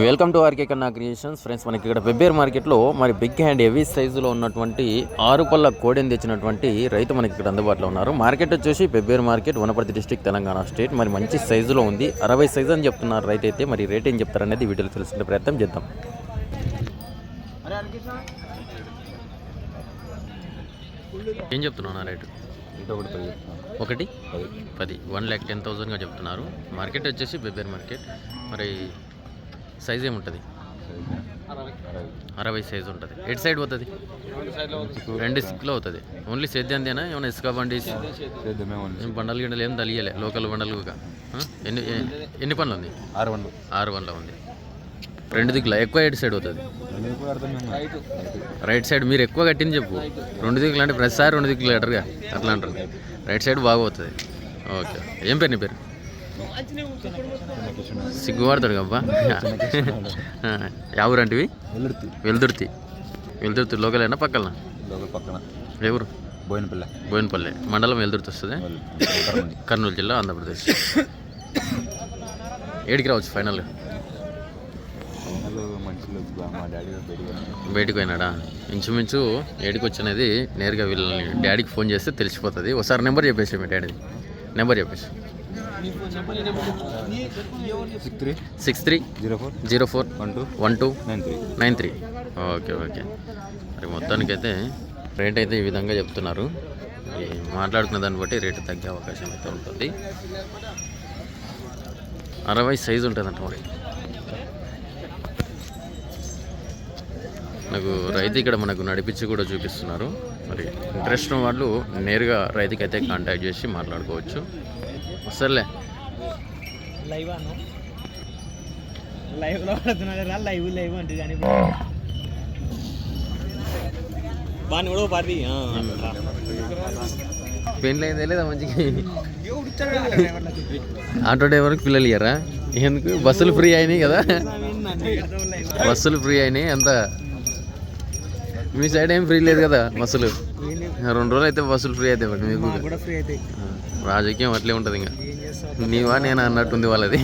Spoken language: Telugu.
Welcome to RK Kanna creations friends మనకి ఇక్కడ వెబ్బేర్ మార్కెట్లో మరి బిగ్ హ్యాండ్ హెవీ సైజులో ఉన్నటువంటి ఆరు పళ్ళ కోడిని తెచ్చినటువంటి రైతు మనకి ఇక్కడ అందుబాటులో ఉన్నారు. మార్కెట్ వచ్చేసి వెబ్బేర్ market Wanaparthy district Telangana state మరి మంచి సైజులో ఉంది. అరవై సైజు అని చెప్తున్నారు రైతు అయితే. మరి రేట్ ఏం చెప్తారనేది వీడియోలో తెలుసుకునే ప్రయత్నం చేద్దాం. ఏం చెప్తున్నా రేటు? ఒకటి? పది. పది. వన్ ల్యాక్ టెన్ థౌసండ్గా చెప్తున్నారు. మార్కెట్ వచ్చేసి బెబ్బేర్ మార్కెట్ మరి సైజ్ ఏముంటుంది? అరవై సైజ్ ఉంటుంది. ఎటు సైడ్ పోతుంది? రెండు సిక్లో అవుతుంది ఓన్లీ సేద్యందేనా? ఏమైనా ఇసుక బండి బండలు గిండలు ఏం తెలియలే? లోకల్ బండలుగా ఆ? ఎన్ని ఎన్ని పనులు ఉంది? ఆరు వందలు ఆరు పనులు ఉంది. రెండు దిక్కుల? ఎక్కువ ఎటు సైడ్ అవుతుంది రైట్ సైడ్ మీరు ఎక్కువ కట్టింది చెప్పు. రెండు దిక్కులు అంటే ప్రతిసారి రెండు దిక్కులు కట్టరుగా. అట్లా అంటారు రైట్ సైడ్ బాగా పోతుంది. ఓకే. ఏం పేరు నీ పేరు? సిగ్గుపడతాడు అబ్బా ఎవరంటివి వెల్లుర్తి వెల్దుర్తి. వెల్దుర్తి. లోకలేనా పక్కన? పక్కన. ఎవరు బోయినపల్లె. బోయినపల్లి. మండలం వెల్దుర్తి వస్తుంది? కర్నూలు. జిల్లా ఆంధ్రప్రదేశ్. ఏడికి రావచ్చు ఫైనల్? డాడీ బయటికి పోయినాడా. ఇంచుమించు ఏడికి వచ్చినది నేరుగా వీళ్ళని డాడీకి ఫోన్ చేస్తే తెలిసిపోతుంది. ఒకసారి నెంబర్ చెప్పేసి మీ డాడీది. నెంబర్ చెప్పేసి six three. Six three. Zero four. Zero four. One two. One two. Nine three. Nine three. Okay okay. మరి మొత్తానికైతే రేట్ అయితే ఈ విధంగా చెప్తున్నారు. ఈ మాట్లాడుకున్న దాన్ని బట్టి రేటు తగ్గే అవకాశం అయితే ఉంటుంది. అరవై సైజు ఉంటుందంట మరి. నాకు రైతు ఇక్కడ మనకు నడిపించి కూడా చూపిస్తున్నారు. మరి ఇంట్రెస్ట్ ఉన్న వాళ్ళు నేరుగా రైతుకి అయితే కాంటాక్ట్ చేసి మాట్లాడుకోవచ్చు. సర్లే. లైవ్ అను లైవ్లో పడుతున్నా లైవ్ లైవ్ అంటే కానీ. బాగా కూడా పది పెళ్ళి అయిందే లేదా మంచిగా? ఆటో డ్రైవర్కి పిల్లలు ఇయ్యరా? ఎందుకు? బస్సులు ఫ్రీ అయినాయి కదా. బస్సులు ఫ్రీ అయినాయి అంత మీ సైడ్ ఏం ఫ్రీ లేదు కదా బస్సులు రెండు రోజులు అయితే బస్సులు ఫ్రీ అయితే మీకు. కూడా ఫ్రీ అవుతాయి ఆ, రాజకీయం అట్లే ఉంటుంది ఇంకా. నీవా నేను అన్నట్టుంది వాళ్ళది.